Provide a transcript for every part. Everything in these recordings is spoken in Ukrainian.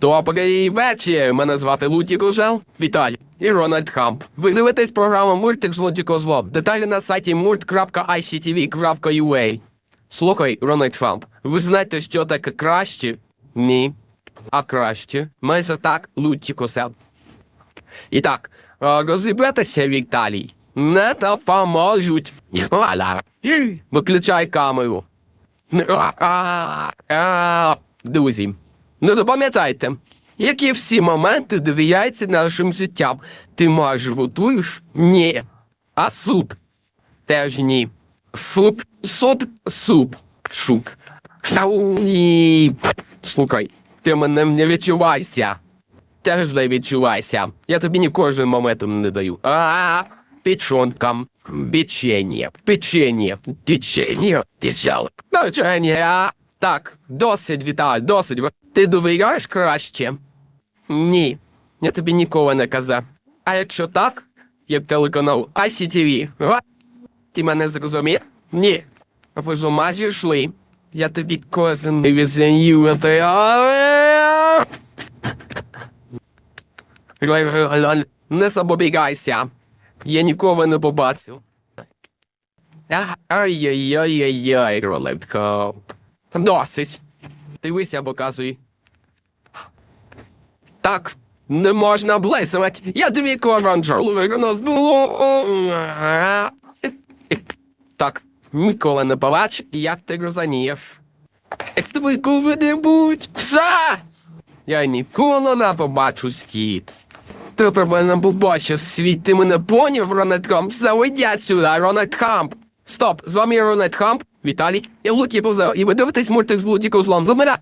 Добрий вечір. Мене звати Луті Кожел. Віталій. І Рональд Хамп. Ви дивитесь програму Мультик з Луті Козлом. Деталі на сайті mult.ictv.ua. Слухай, Рональд Хамп, ви знаєте, що таке краще? Ні. А краще. Майже так, Луті Козел. І так, розібратися, Віталій. Не допоможуть. Виключай камеру. Друзі, ну допам'ятайте, як і всі моменти довіряються нашим життям. Ти майже готуєш? Ні. А суп? Теж ні. Суп, суп, суп, шук. Ні. Слухай, ти мене не відчувайся. Теж не відчувайся. Я тобі ні кожним моментом не даю. А, печонкам. Печенье, печенье, печенье, печенье, печенье. Так, досить, Віталій, досить. Ти довіряєш краще? Ні, я тобі ніколи не казав. А якщо так, як телеканал ICTV, а? ти мене зрозумів? Ні. Ви з ума зійшли. Я тобі кожен візію. Не забобігайся. Я нікого не побачив. Ай-яй-яй-яй, рулетко. Досить. Дивися, показуй. Так, не можна блесувати. Я дві коронджолу вигнав Так, ніколи не побач, як ти. Як тобі коли-небудь. Все! Я ніколи не побачу світ. Ти мене побачив світ, ти мене поняв, Рональд Хамп? Заведять сюди, Рональд Хамп. Стоп, з вами Рональд Хамп, Віталій і Лукі Позел. І ви дивитесь мультик з Луті Козлом. До мене.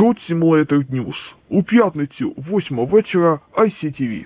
Dot Simulator News. У п'ятницю, 8 вечора, ICTV.